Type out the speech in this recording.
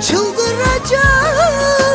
çıldıracağım.